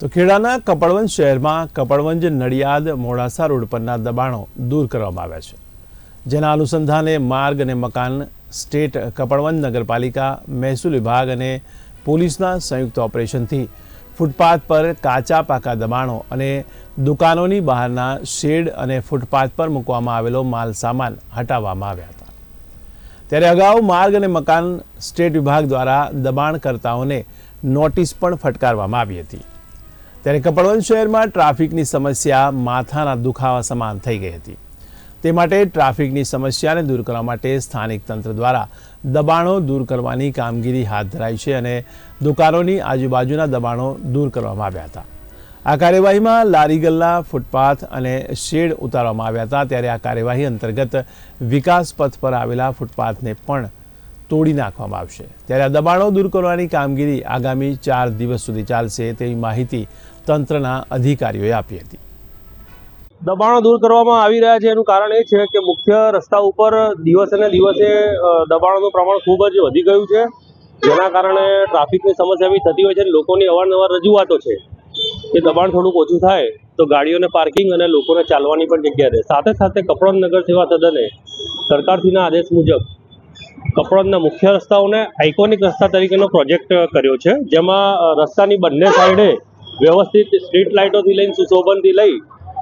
તો ખેડાના કપડવંજ શહેરમાં કપડવંજ, નડિયાદ, મોડાસા રોડ પરના દબાણો દૂર કરવામાં આવ્યા છે. જેના અનુસંધાને માર્ગ અને મકાન, સ્ટેટ કપડવંજ નગરપાલિકા, મહેસૂલ વિભાગ અને પોલીસના સંયુક્ત ઓપરેશનથી ફૂટપાથ પર કાચા પાકા દબાણો અને દુકાનોની બહારના શેડ અને ફૂટપાથ પર મૂકવામાં આવેલો માલ સામાન હટાવવામાં આવ્યા હતા. ત્યારે અગાઉ માર્ગ અને મકાન સ્ટેટ વિભાગ દ્વારા દબાણકર્તાઓને નોટિસ પણ ફટકારવામાં આવી હતી. ત્યારે કપડવંજ શહેરમાં ટ્રાફિકની સમસ્યા માથાના દુખાવા સમાન થઈ ગઈ હતી. તે માટે ટ્રાફિકની સમસ્યાને દૂર કરવા માટે સ્થાનિક તંત્ર દ્વારા દબાણો દૂર કરવાની કામગીરી હાથ ધરાઈ છે અને દુકાનોની આજુબાજુના દબાણો દૂર કરવામાં આવ્યા હતા. આ કાર્યવાહીમાં લારી ગલ્લા ફૂટપાથ અને શેડ ઉતારવામાં આવ્યા હતા. ત્યારે આ કાર્યવાહી અંતર્ગત વિકાસ પથ પર આવેલા ફૂટપાથને પણ તોડી નાખવામાં આવશે. ત્યારે આ દબાણો દૂર કરવાની કામગીરી આગામી ચાર દિવસ સુધી ચાલશે તેવી માહિતી તંત્રના અધિકારીઓએ આપી હતી. દબાણો દૂર કરવામાં આવી રહ્યા છે એનું કારણ એ છે કે મુખ્ય રસ્તા ઉપર દિવસે ને દિવસે દબાણોનું પ્રમાણ ખૂબ જ વધી ગયું છે. જેના કારણે ટ્રાફિકની સમસ્યા બી થતી હોય છે લોકોની અવારનવાર રજૂઆતો છે કે દબાણ થોડુંક ઓછું થાય તો ગાડીઓને પાર્કિંગ અને લોકોને ચાલવાની પણ જગ્યા રહે. સાથે સાથે કપડોન નગર સેવા સદને સરકારશ્રીના આદેશ મુજબ કપડોદના મુખ્ય રસ્તાઓને આઇકોનિક રસ્તા તરીકેનો પ્રોજેક્ટ કર્યો છે. જેમાં રસ્તાની બંને સાઈડે વ્યવસ્થિત સ્ટ્રીટ લાઇટોથી લઈને સુશોભનથી લઈ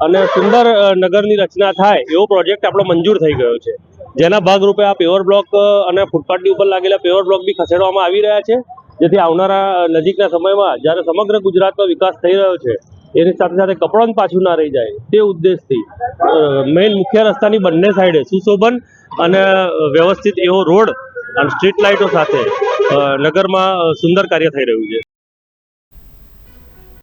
અને સુંદર નગરની રચના થાય એવો પ્રોજેક્ટ આપણો મંજૂર થઈ ગયો છે. જેના ભાગરૂપે આ પેવર બ્લોક અને ફૂટપાથની ઉપર લાગેલા પેવર બ્લોક બી ખસેડવામાં આવી રહ્યા છે. જેથી આવનારા નજીકના સમયમાં જ્યારે સમગ્ર ગુજરાતનો વિકાસ થઈ રહ્યો છે એની સાથે સાથે કપડાં પાછું ના રહી જાય. તે ઉદ્દેશથી મેઇન મુખ્ય રસ્તાની બંને સાઈડે સુશોભન અને વ્યવસ્થિત એવો રોડ અને સ્ટ્રીટ લાઇટો સાથે નગરમાં સુંદર કાર્ય થઈ રહ્યું છે.